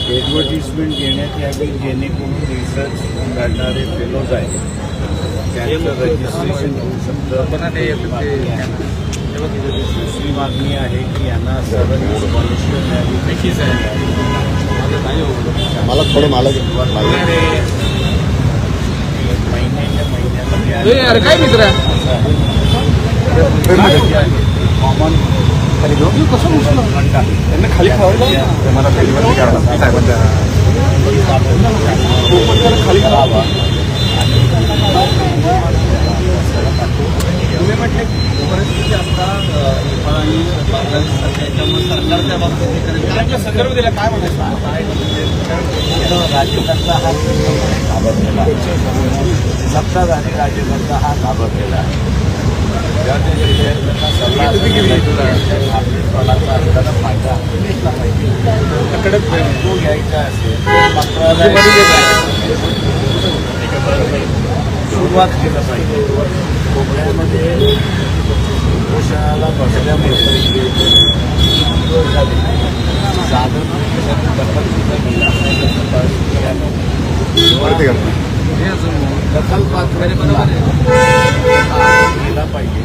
हे घेण्यात यावी जेणेकरून रिसर्च काढणारे फेलोज त्यांचं रजिस्ट्रेशन दुसरी मागणी आहे? की यांना सर्व स्कॉलरशिप मिळावी मला थोडं मला महिन्यामध्ये अरे काय मित्र कॉमन खाली मला खाली तुम्ही म्हटले परिस्थिती आता नेपाळ आणि बांगलादेश याच्यामुळे सरकार त्या बाबतीत करेल. त्यांच्या संदर्भ दिला काय म्हणायचं राज्यकर्ता हा घाबरलेला सत्ताधारी राज्यकर्ता हा घाबरलेला आहे जेव्हा ते विधेयकांना सल्ला आपलेपणाचा असताना फायदा घेतला पाहिजे आणि तो घ्यायचा असेल तर मंत्रालयात सुरुवात केलं पाहिजे कोकणामध्ये उपोषणाला बसल्यामुळे झाले साधन दखल गेला दखल पात्र केला पाहिजे.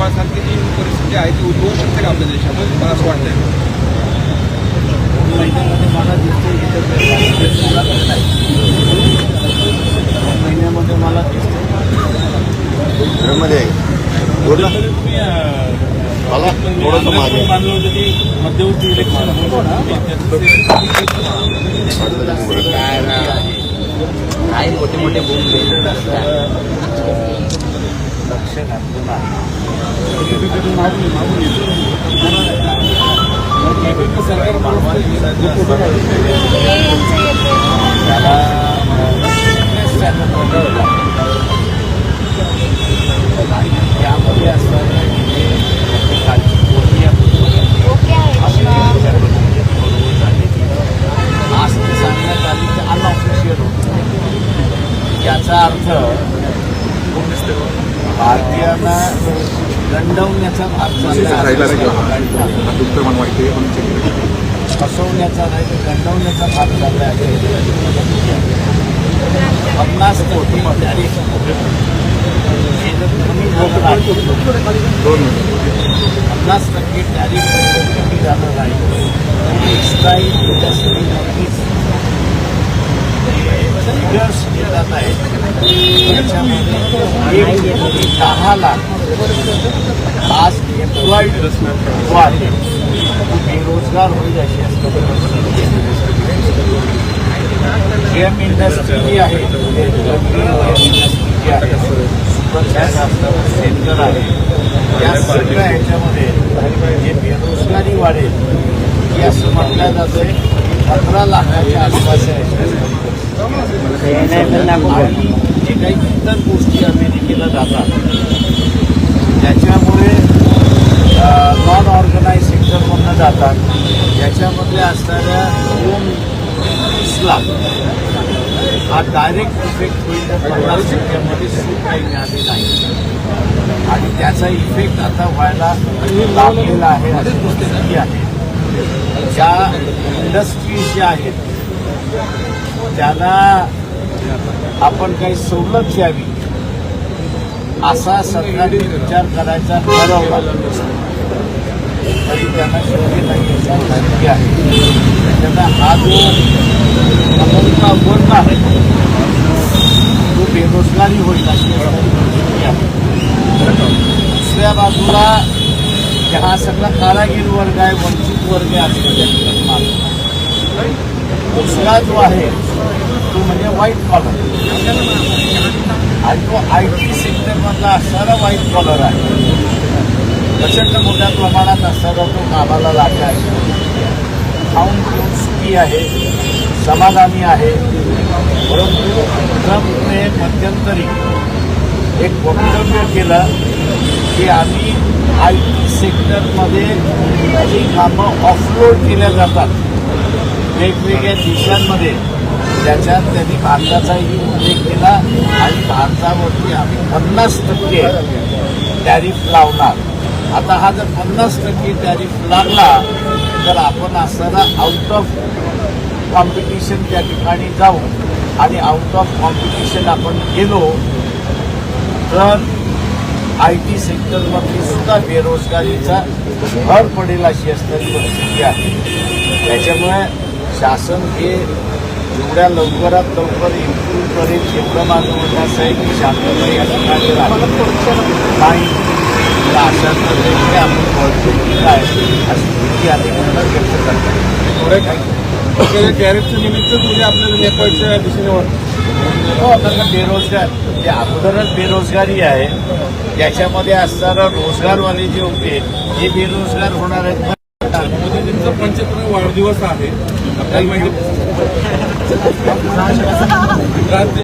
नेपाळसारखी जी परिस्थिती आहे ती उद्भवू शकते का आपल्या देशामध्ये? मला असं वाटतंय? महिन्यामध्ये मला दिसते इथं काही मला तर नाही. दोन महिन्यामध्ये मला दिसते बोला तुम्ही अं, मला थोडंसं मागे. मानलं होतं की मध्यवर्ती इलेक्शन होतं ना काही मोठे मोठे बोलले लक्ष घातलं नाही दंडवण्याचा भाग आहे. फसवण्याचा नाही तर दंडवण्याचा भाग चालला आहे. पन्नास कोटी पन्नास टक्के टॅरिफ कमी झालं नाही टेक्स्टाईल जात आहे. फिगर्स दहा लाख आज एम्प्लॉईड जो आहे. तो बेरोजगार होईल अशी जेम इंडस्ट्री जी आहे. इंडस्ट्री जी आहे सुपरशास्त्र सेंटर आहे. या सगळ्या ह्याच्यामध्ये जे बेरोजगारी वाढेल हे असं म्हटलं जातंय पंधरा लाखाच्या आसपास आहे. जे काही इतर गोष्टी अमेरिकेला जातात. त्याच्यामुळे नॉन ऑर्गनाईज सेक्टरमधनं जातात याच्यामधल्या असणाऱ्या दोन वीस हा डायरेक्ट इफेक्ट होईल तर पन्नास टक्क्यामध्ये सूट काही मिळाली नाही. आणि त्याचा इफेक्ट आता व्हायला लागलेला आहे अशी स्थिती आहे. ज्या इंडस्ट्रीज ज्या आहेत त्याला आपण काही सवलत द्यावी असा सरकारने विचार करायचा ठरवला. तरी त्यांना नाही आहे. हा जो नमूना बंद आहे? तो बेरोजगारी होईल अशी दुसऱ्या बाजूला हा सगळा कारागीर वर्ग आहे वंचित वर्ग आहे. असं दुसरा जो आहे तो म्हणजे व्हाईट कॉलर आणि तो आय टी सेक्टरमधला असणारा व्हाईट कॉलर आहे। प्रचंड मोठ्या प्रमाणात असणारा तो कामाला लागला आहे। खाऊन पिऊन सुखी आहे समाधानी आहे। परंतु ट्रम्पने मध्यंतरी एक वक्तव्य केलं की आम्ही आय टी सेक्टरमध्ये जी कामं ऑफलोड केल्या जातात। वेगवेगळ्या देशांमध्ये त्याच्यात त्यांनी भारताचाही उल्लेख केला आणि भारतावरती आम्ही पन्नास टक्के टॅरिफ लावणार. आता हा जर पन्नास टक्के टॅरिफ लागला तर आपण असताना आउट ऑफ कॉम्पिटिशन त्या ठिकाणी जाऊ आणि आउट ऑफ कॉम्पिटिशन आपण गेलो तर आय टी सेक्टरमधली सुद्धा बेरोजगारीचा भर पडेल अशी असणारी परिस्थिती आहे. त्याच्यामुळे शासन हे जेवढ्या लवकरात लवकर इम्प्रूव्ह करेल तेवढं माझं म्हणणं असं आहे की शांतता या ठिकाणी नाही अशा पद्धतीने आपण वळतो की काय अशी भीती अनेकांना व्यक्त करतात टॅरिफच्या निमित्त तुम्ही आपल्याला नेपाळच्या दिशेने. हो कारण बेरोजगार. जे अगोदरच बेरोजगारी आहे. त्याच्यामध्ये असणारा रोजगारवाले जे होते हे बेरोजगार होणार आहेत. मोदीजींचा पंचत्र वाढदिवस आहे. आपल्याला माहिती